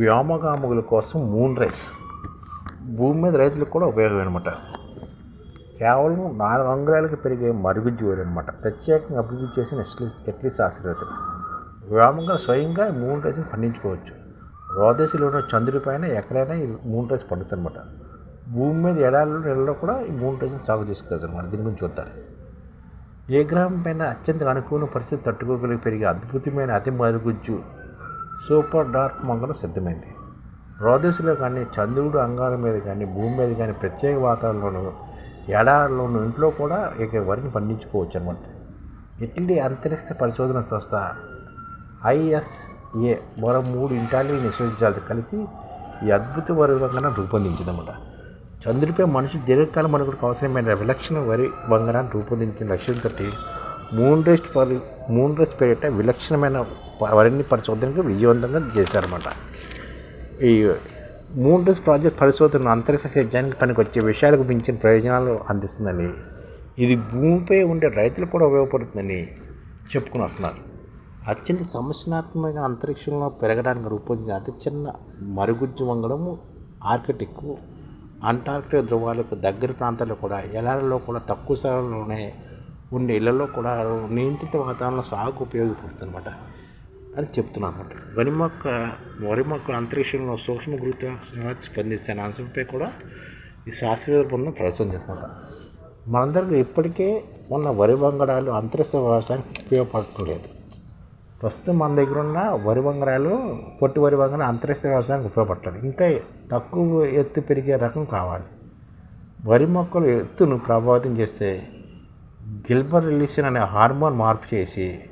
వ్యోమగాముల కోసం moon rice భూమి మీద రైతులకు కూడా ఉపయోగం అనమాట కేవలం నాలుగు అంగుళాలకు పెరిగే మరుగుజ్జువులు అనమాట ప్రత్యేకంగా అభివృద్ధి చేసిన ఎట్లీ ఎట్లీ శాస్త్రవేత్తలు వ్యోమంగా స్వయంగా ఈ మూన్ రైస్ని పండించుకోవచ్చు. రోదేశీలో ఉన్న చంద్రుడి పైన ఎక్కడైనా ఈ మూన్ రైస్ పండుతుందన్నమాట. భూమి మీద ఎడాలలో నెలలో కూడా ఈ మూన్ రైస్ని సాగు చేసుకోవచ్చు అనమాట దీని గురించి చూద్దాం. ఏ గ్రహం పైన అత్యంత అనుకూల పరిస్థితి తట్టుకోగలిగి పెరిగే అద్భుతమైన అతి మరుగుజ్జు సూపర్ డార్క్ మంగళం సిద్ధమైంది. రోదసిలో కానీ చంద్రుడు అంగాల మీద కానీ భూమి మీద కానీ ప్రత్యేక వాతావరణంలోనూ ఎడారిలోను ఇంట్లో కూడా ఇక వరిని పండించుకోవచ్చు అనమాట ఇటలీ అంతరిక్ష పరిశోధన సంస్థ ఐఎస్ఏ మరో మూడు ఇటాలియన్ విశ్వవిద్యాలయాలతో కలిసి ఈ అద్భుత వరి వంగనాన్ని రూపొందించిందన్నమాట. చంద్రుడిపై మనిషి దీర్ఘకాలం మనకు అవసరమైన విలక్షణ వరి వంగనాన్ని రూపొందించిన లక్ష్యంతో మూన్ రెస్ట్ పరి మూన్ రెస్ట్ పేరిట విలక్షణమైన ప- వరిని పరిశోధనకు విజయవంతంగా చేశారన్నమాట. ఈ మూన్ రెస్ట్ ప్రాజెక్ట్ పరిశోధన అంతరిక్ష సేద్యానికి పనికొచ్చే విషయాలకు మించిన ప్రయోజనాలు అందిస్తుందని ఇది భూమిపై ఉండే రైతులకు కూడా ఉపయోగపడుతుందని చెప్పుకుని వస్తున్నారు. అత్యంత సమస్యాత్మక అంతరిక్షంలో పెరగడానికి రూపొందించిన అతి చిన్న మరుగుజ్జు వంగడము ఆర్కిటిక్ అంటార్కిటిక్ ధ్రువాలకు దగ్గర ప్రాంతాల్లో కూడా ఎడారిలో కూడా తక్కువ స్థలంలోనే ఉండే ఇళ్ళలో కూడా నియంత్రిత వాతావరణ సాగుకు ఉపయోగపడుతుంది అనమాట అని చెప్తున్నాను అనమాట వరి మొక్క వరి మొక్క అంతరిక్షంలో సూక్ష్మ గురుత్వాకర్షణ స్పందిస్తే అంశంపై కూడా ఈ శాస్త్రవేత్త బృందం ప్రదర్శన చేస్తున్నమాట. మనందరికీ ఇప్పటికే ఉన్న వరి వంగడాలు అంతరిక్ష వ్యవసాయానికి ఉపయోగపడటం లేదు. ప్రస్తుతం మన దగ్గర ఉన్న వరి వంగడాలు పొట్టి వరి వంగడాలు అంతరిక్ష వ్యవసాయానికి ఉపయోగపడతాయి ఇంకా తక్కువ ఎత్తు పెరిగే రకం కావాలి. వరి మొక్కలు ఎత్తును ప్రభావితం చేస్తే గిల్బర్ రిలీసిన్ అనే హార్మోన్ మార్పు చేసి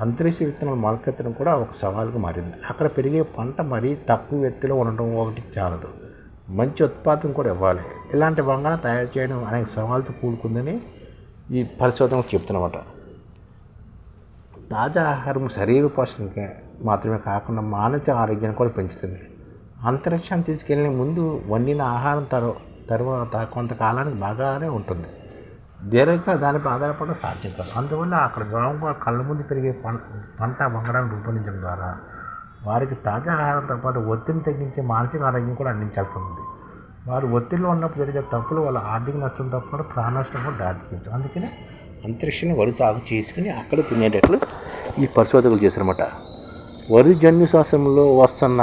అంతరిక్ష విత్తనాలు మొలకెత్తడం కూడా ఒక సవాలుగా మారింది. అక్కడ పెరిగే పంట మరీ తక్కువ ఎత్తులో ఉండడం ఒకటి చాలదు. మంచి ఉత్పాదం కూడా ఇవ్వాలి. ఇలాంటి వంగన తయారు చేయడం అనేక సవాళ్ళతో కూడుకుందని ఈ పరిశోధనలు చెప్తున్నమాట. తాజా ఆహారం శరీర పోషణకి మాత్రమే కాకుండా మానసిక ఆరోగ్యాన్ని కూడా పెంచుతుంది. అంతరిక్షాన్ని తీసుకెళ్ళిన ముందు వండిన ఆహారం తర్వా తర్వాత కొంతకాలానికి బాగానే ఉంటుంది. దీర్ఘంగా దానిపై ఆధారపడడం సాధ్యం కాదు. అందువల్ల అక్కడ గ్రామంగా కళ్ళ ముందు పెరిగే పంట బంగారాన్ని వంగడాన్ని రూపొందించడం ద్వారా వారికి తాజా ఆహారంతో పాటు ఒత్తిడిని తగ్గించే మానసిక ఆరోగ్యం కూడా అందించాల్సి ఉంది. వారు ఒత్తిడిలో ఉన్నప్పుడు జరిగే తప్పులు వాళ్ళ ఆర్థిక నష్టంతో పాటు ప్రాణ నష్టం కూడా దారితీయచ్చు అందుకనే అంతరిక్షాన్ని వరి సాగు చేసుకుని అక్కడ తినేటట్లు ఈ పరిశోధకులు చేశారన్నమాట. వరి జన్యు శాస్త్రంలో వస్తున్న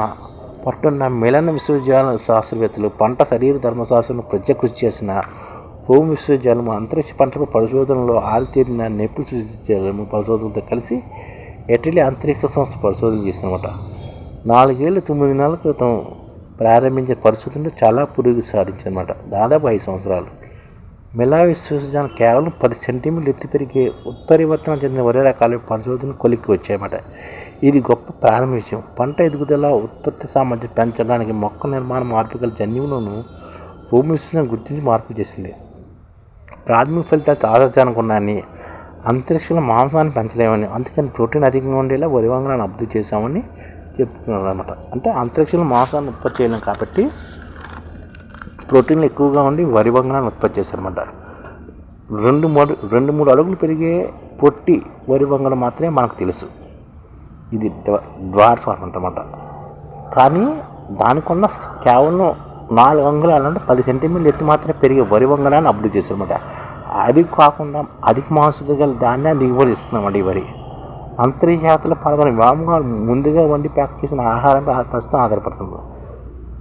పట్టున్న మిలన విశ్వవిద్యాలయ శాస్త్రవేత్తలు పంట శరీర ధర్మశాస్త్రంలో ప్రత్యేక కృషి చేసిన హోమ్ విశ్వవిద్యాలయం అంతరిక్ష పంటల పరిశోధనలో ఆరితేరిన నెపిల్స్ విశ్వవిద్యాలయం పరిశోధనలతో కలిసి ఎటలీ అంతరిక్ష సంస్థ పరిశోధన చేసినమాట. నాలుగేళ్ళు తొమ్మిది నెలల క్రితం ప్రారంభించిన పరిశోధనలు చాలా పురోగతి సాధించిందన్నమాట దాదాపు ఐదు సంవత్సరాలు. మిలా విశ్వవిద్యాలయం కేవలం పది సెంటీమీటర్లు ఎత్తి పెరిగే ఉత్పరివర్తన చెందిన వరే రకాల పరిశోధన కొలిక్కి వచ్చాయన్నమాట. ఇది గొప్ప ప్రారంభ విషయం. పంట ఎదుగుదల ఉత్పత్తి సామర్థ్యం పెంచడానికి మొక్క నిర్మాణ మార్పుగల జన్యువులను భూమి విశ్లేషణ గుర్తించి మార్పు చేసింది. ప్రాథమిక ఫలితాలు ఆదర్శానికి ఉన్నాయని అంతరిక్షంలో మాంసాన్ని పెంచలేమని అందుకని ప్రోటీన్ అధికంగా ఉండేలా వరివంగనాన్ని అభివృద్ధి చేశామని చెప్తున్నారు అనమాట అంటే అంతరిక్షంలో మాంసాన్ని ఉత్పత్తి చేయలేం కాబట్టి ప్రోటీన్లు ఎక్కువగా ఉండి వరివంగనాన్ని ఉత్పత్తి చేశారన్నమాట. రెండు మూడు రెండు మూడు అడుగులు పెరిగే పొట్టి వరివంగనం మాత్రమే మనకు తెలుసు. ఇది డ్వార్ ఫార్మ్ అనమాట కానీ దానికున్న కేవలం నాలుగు అంగుళాలు అంటే పది సెంటీమీటర్లు ఎత్తు మాత్రమే పెరిగే వరి వంగనాన్ని అభివృద్ధి చేస్తారన్నమాట అది కాకుండా అధిక మాంసత గల ధాన్యాన్ని దిగుబడి ఇస్తున్నామండి ఈ వరి. అంతర్జాతీయ పాల్గొనే వ్యామగాలు ముందుగా వండి ప్యాక్ చేసిన ఆహారంపై ప్రస్తుతం ఆధారపడుతుంది.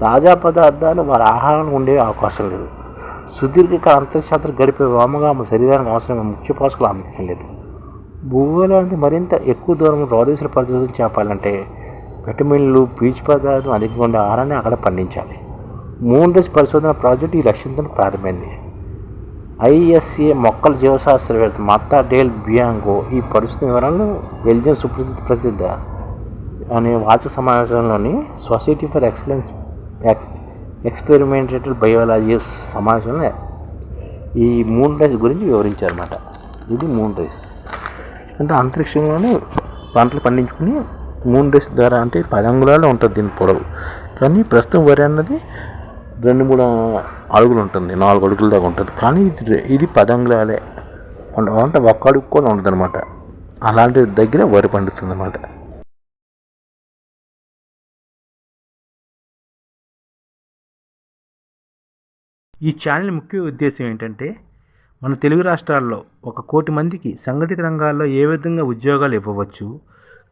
తాజా పదార్థాలు వారి ఆహారంలో ఉండే అవకాశం లేదు. సుదీర్ఘకాల అంతరిక్షయాత్ర గడిపే వ్యోమగాములు శరీరానికి అవసరమైన ముఖ్య పోషకాలు అందడం లేదు. భూగోళానికి మరింత ఎక్కువ దూరం రోదేశ్వర పరిస్థితులు చేపాలంటే విటమిన్లు పీచు పదార్థం అధికంగా ఉండే ఆహారాన్ని అక్కడ పండించాలి. మూన్ రేస్ పరిశోధన ప్రాజెక్ట్ ఈ లక్ష్యంతో ప్రారంభమైంది. ఐఎస్ఏ మొక్కల జీవశాస్త్రవేత్త మత్తా డేల్ బియాంగో ఈ పరిస్థితి వివరాలను బెల్జియం సుప్రసిద్ధ ప్రసిద్ధ అనే వాచ సమావేశంలోని society for excellence ex experimental biology సమావేశంలో ఈ మూన్ రైస్ గురించి వివరించారన్నమాట. ఇది మూన్ రైస్ అంటే అంతరిక్షంలోనే పంటలు పండించుకుని మూన్ రైస్ ద్వారా అంటే పది అంగుళాలు ఉంటుంది దీని పొడవు. కానీ ప్రస్తుతం వరి అన్నది రెండు మూడు అడుగులు ఉంటుంది నాలుగు అడుగుల దాకా ఉంటుంది. కానీ ఇది ఇది పదంగులాలే అంటే ఒక్క కూడా ఉండదు అనమాట అలాంటి దగ్గర వరి పండుతుంది అనమాట ఈ ఛానల్ ముఖ్య ఉద్దేశం ఏంటంటే మన తెలుగు రాష్ట్రాల్లో ఒక కోటి మందికి సంఘటిత రంగాల్లో ఏ విధంగా ఉద్యోగాలు ఇవ్వవచ్చు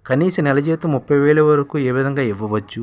కనీస నెల జీతం ముప్పై వేల వరకు ఏ విధంగా ఇవ్వవచ్చు